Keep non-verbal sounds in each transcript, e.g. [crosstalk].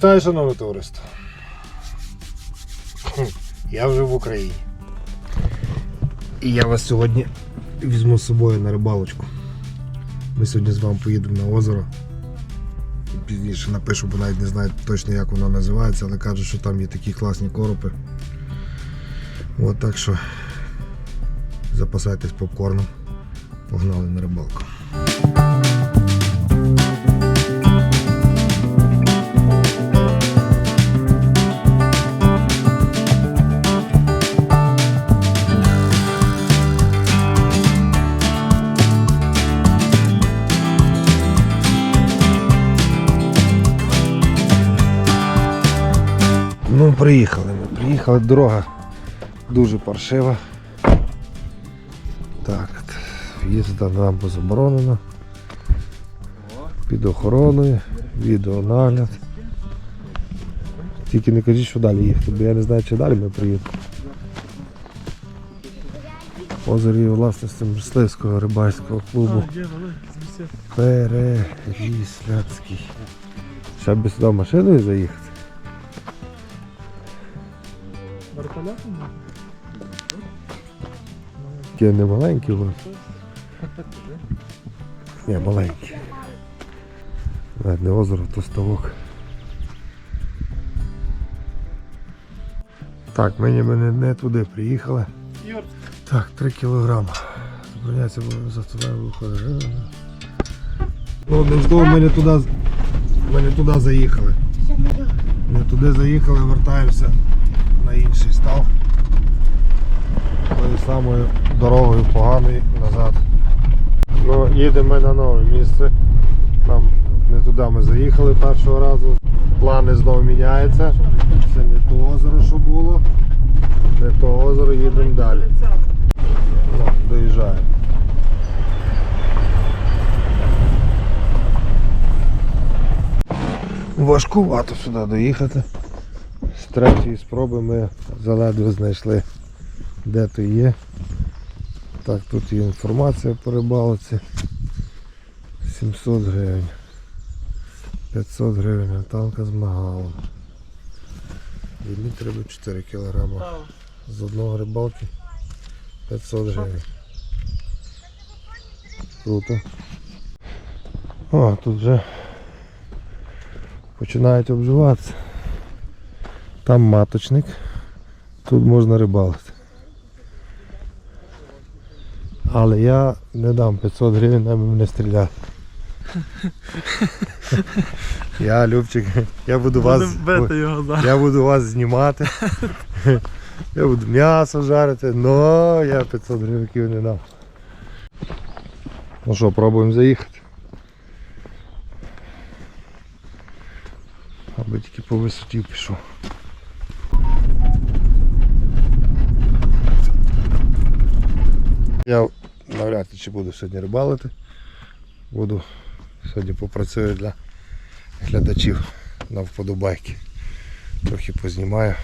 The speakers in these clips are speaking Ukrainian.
Вітаю, шановне товариство. Я вже в Україні. І я вас сьогодні візьму з собою на рибалочку. Ми сьогодні з вами поїдемо на озеро. Пізніше напишу, бо навіть не знаю точно як воно називається, але кажуть, що там є такі класні коропи. От так що запасайтесь попкорном. Погнали на рибалку. Ну, приїхали ми. Приїхали, дорога дуже паршива. Так, от, в'їзд нам заборонено. Під охороною, відеонагляд. Тільки не кажіть, що далі їхати, бо я не знаю, чи далі ми приїдемо. Озері власності мисливського рибальського клубу Перелісляцький. Ще би сюди машиною заїхати. Такі не маленькі у вас. Ні, маленькі. Навіть не озеро, то ставок. Так, ми ніби не, не туди приїхали. Так, 3 кілограма. Зупиняється, бо за тобою виходить. Ну, одним словом, ми не туди, ми не туди заїхали. Не туди заїхали, вертаємося на інший став. Тою самою дорогою поганою назад. Ну, їдемо ми на нове місце. Нам не туди ми заїхали першого разу. Плани знову міняються. Це не то озеро, що було. Не то озеро, їдемо далі. Ну, доїжджаємо. Важкувато сюди доїхати. Третьої спроби ми заледве знайшли де то є. Так, тут є інформація по рибалці. 700 гривень. 500 гривень, анталка з магалом. Мені треба 4 кілограма. З одного рибалки 500 гривень. Круто. О, тут вже починають обживатися. Там маточник. Тут можна рибалити. Але я не дам 500 гривень, на мене стріляти. [laughs] Я, Любчик, я буду вас. Його, да. Я буду вас знімати. [laughs] Я буду м'ясо жарити, но я 500 гривень не дам. Ну що, пробуємо заїхати. Аби тільки по висоті пішов. Я навряд ли чи буду сьогодні рибалити. Буду сьогодні попрацюю для глядачів на вподобайки. Трохи познімаю.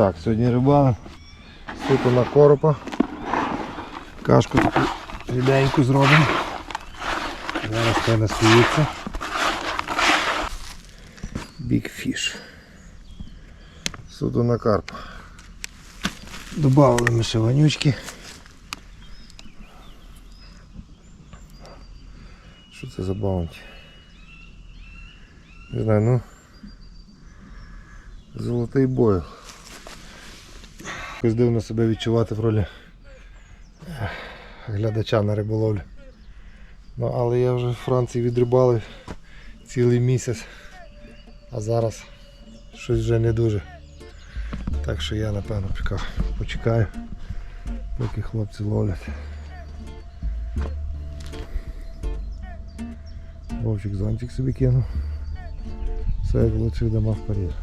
Так, сьогодні рибалим. Суто на коропа. Кашку таку ріденьку зробимо. Зараз це настоїться. Big Fish. Суто на карпа. Добавили ми ще вонючки. Що це за баунті? Не знаю, ну. Золотий бойл. Якось дивно себе відчувати в ролі глядача на риболовлю. Ну, але я вже в Франції відрибалив цілий місяць, а зараз щось вже не дуже. Так що я напевно почекаю, поки хлопці ловлять. Вовчик зонтик собі кинув. Все як в лучших домах Парижа.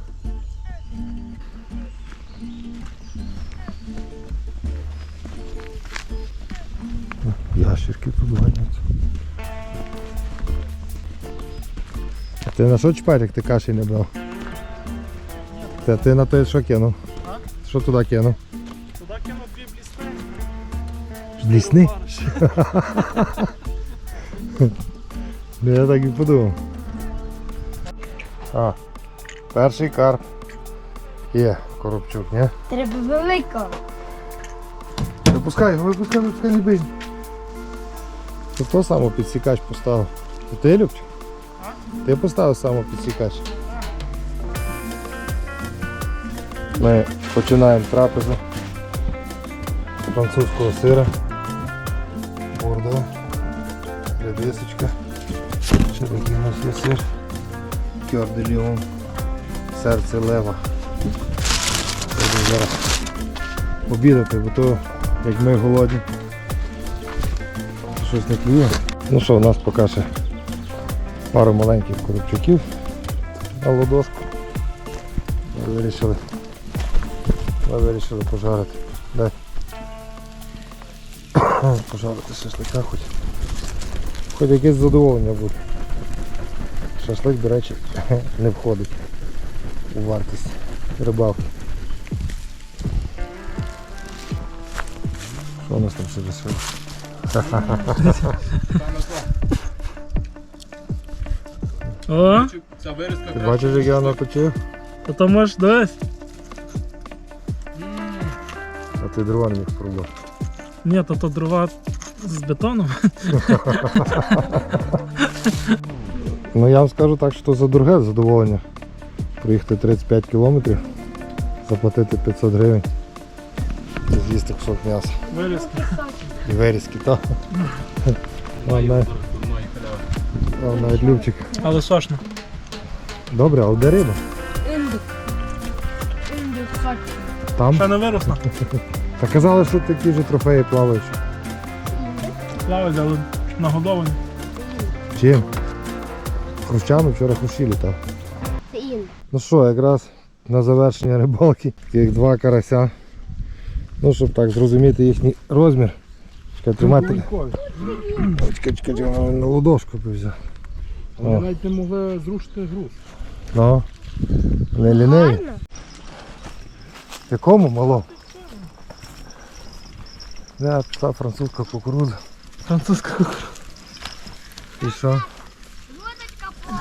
Ящерки тут ганяться. А ти на що чіпати, як ти каші не брав? Та ти на те що кинув? Що туди кинув? Туди кинув дві блісни. Лісни? [laughs] Ну, Я так і подумав. А, перший карп. Є, коробчук, ні? Треба великого. Випускай, випускай, випускай, не бий. Ти хто саме підсікач поставив? Ти, Любчик? Ти поставив саме підсікач. Ми починаємо трапезу французького сира. Бордо. Редисочка. Ще такий у нас є сир. Де Ліон. Серце лева. Зараз обідати, бо то як ми голодні. Щось не клює. Ну що, у нас поки ще пару маленьких коробчуків на ладошку. Ми вирішили, ми вирішили пожарити. Дай. [coughs] Пожарити шашлика хоч. Хоч якесь задоволення буде. Шашлик, до речі, [laughs] не входить у вартість рибалки. Що у нас там ще лишилось? О, Ця вирізка Ти бачиш, як я наточив? то то можеш дивись. А ти дрова не міг спробувати. Ні, то то дрова з бетоном. Ну я вам скажу так, що за друге задоволення. Приїхати 35 кілометрів, заплатити 500 гривень. З'їсти кусок м'яса. Вирізки. І вирізки, так. Навіть любчик. Але сошно. Добре, а де риба? Індик. Індик хоче. Там? Ще не виросла. Та казали, що такі ж трофеї плавають. Плавать, але нагодовані. Чим? Хрущами вчора хрущі літав. Ну що, якраз на завершення рибалки, таких два карася. Ну, щоб так зрозуміти їхній розмір. Чекай, тримати. Чекай, чекай, чекай, на ладошку би взяв. О, навіть не могли зрушити груз. ну, не ліниві. Гарно. Якому мало? Да, пішла французька кукурудза. Французька кукурудза. І що?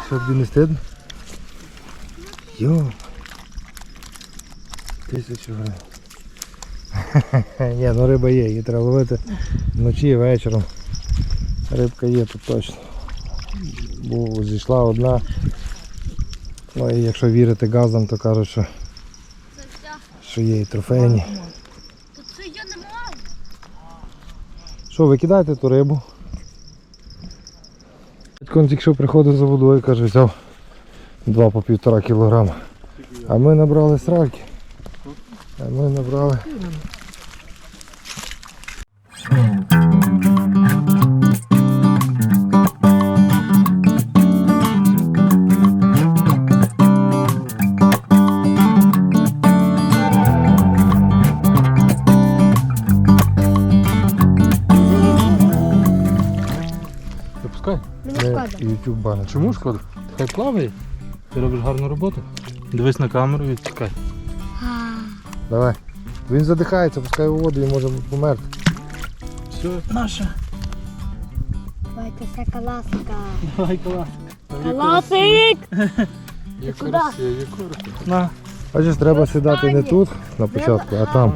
Що тобі не стидно? Йо. Тисячу гривень. [laughs] Ні, ну риба є, її треба ловити вночі вечором. Рибка є тут точно. Бо зійшла одна. Ну і якщо вірити газам, то кажуть, що, що є і трофейні. Що, викидайте ту рибу. Батько тільки приходив за водою, каже, взяв два по півтора кілограма. А ми набрали сраки. А ми набрали. Випускай. Мені Ми шкода. YouTube банер. Чому шкода? Хай плаває. Ти робиш гарну роботу. Дивись на камеру і відтікай. Давай. Він задихається, пускай у воду і може померти. Все, наша. Давайте каласка. Давай клас. Каласик! Є куди? користь. На. Бачиш, треба сідати не тут на початку, а там.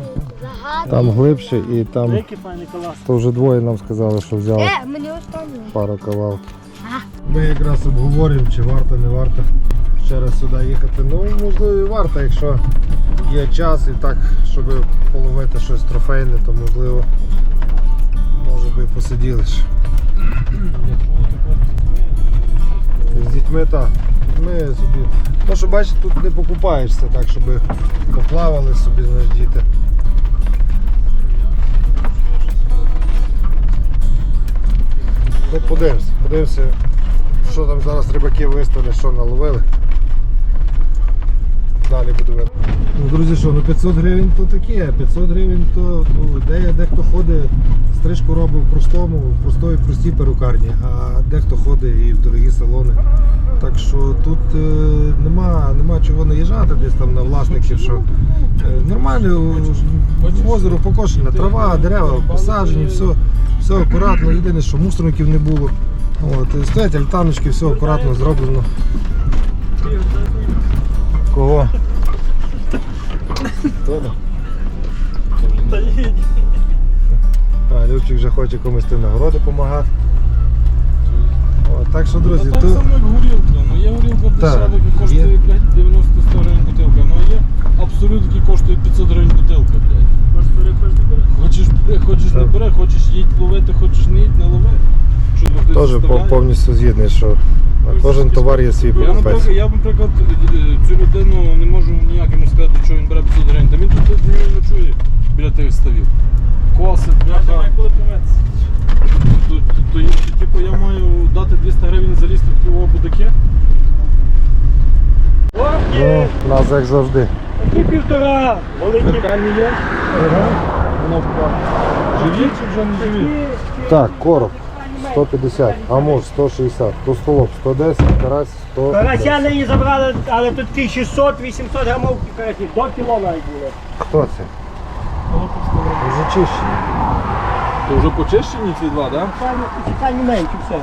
Там глибше і там. Який файний колас. То вже двоє нам сказали, що взяли Е, мені останнє. пару кавалків. Ми якраз обговорюємо, чи варто, не варто ще раз сюди їхати. Ну, можливо, і варто, якщо є час і так, щоб половити щось трофейне, то можливо, може би посиділи. З дітьми так. Ми собі. Ну, що бачите, тут не покупаєшся так, щоб поплавали собі, знаєш, діти. Ну, подивимося, подивимося, що там зараз рибаки виставлять, що наловили. Далі видно. Ну, друзі, що, ну 500 гривень то таке, 500 гривень то ну, де, дехто ходить, стрижку робить в простому, в простої, простій перукарні, а дехто ходить і в дорогі салони. Так що тут е, нема, нема чого наїжджати десь там на власників, що е, нормально озеро покошена, трава, дерева посаджені, все, все акуратно. Єдине, що мусорників не було. От, стоять альтаночки, все акуратно зроблено. Кого? Хто? Та їдь. А, Любчик вже хоче комусь тим нагороди допомагати. Так що, друзі, Ну, так тут... само як горілка. Ну є горілка дешева, яка є. коштує, 90-100 гривень бутилка. Ну а є абсолют, який коштує 500 гривень бутилка, блядь. Хочеш бери, хочеш не бери. Хочеш бери, хочеш не бери, хочеш їдь ловити, хочеш не їдь, не лови. Теж повністю згідний, що на кожен товар є свій Я, покупець. наприклад, я, наприклад, е, цю людину не можу ніяк йому сказати, що він бере 500 гривень. Та він тут не ночує біля тих ставів. Косить, Я бляха. То, то, то, типу, я маю дати 200 гривень залізти в пиво будаки. Ну, у нас як завжди. такі півтора, великі. Живі чи вже не живі? Так, короб 150, амур 160, тостолоб 110, карась 100. Карася її забрали, але тут ті 600-800 грамов карасів, до кіло навіть було. Хто це? Вже чищені. То вже почищені ці два, так? Певно, спеціальні менші все.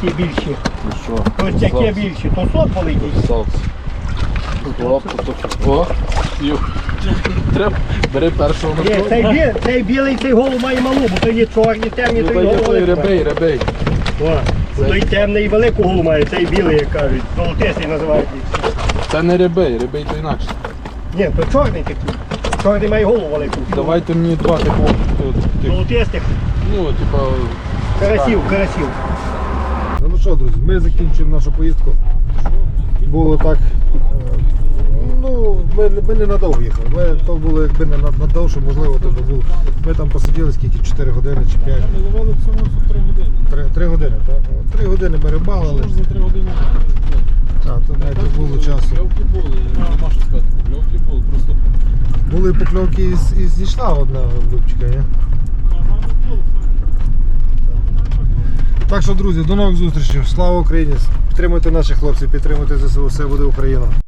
Ті більші. що? Ось такі більші, то сот великий. Салц. О, О, ю. Треба, бери першого на Ні, цей, бі, цей білий, цей голову має малу, бо то є чорні, темні, Ну, то й є голову ребей, ребей. О, той темний і велику голову має, цей білий, як кажуть, золотистий називають. їх. Це не ребей, ребей то інакше. Ні, то чорний такий. Чорний має голову велику. Давайте мені два типу, от тих, Золотистих ну, типа, карасів, карасів. Ну, ну що, друзі, ми закінчуємо нашу поїздку. Було так. е, Ну, ми, ми не надовго їхали. Ми, то було якби не надовше, можливо, то би було. Ми там посиділи скільки 4 години чи 5. ми ловили всього за 3 години. 3, 3 години, так? От, 3 години ми рибалили. Що ж за 3 години? Так, то навіть було часу. Кльовки були, нема що сказати, кльовки були, просто Були покльовки і, і зійшла одна Любчика, ні? Так що, друзі, до нових зустрічей. Слава Україні! Підтримуйте наших хлопців, підтримуйте ЗСУ, все буде Україна.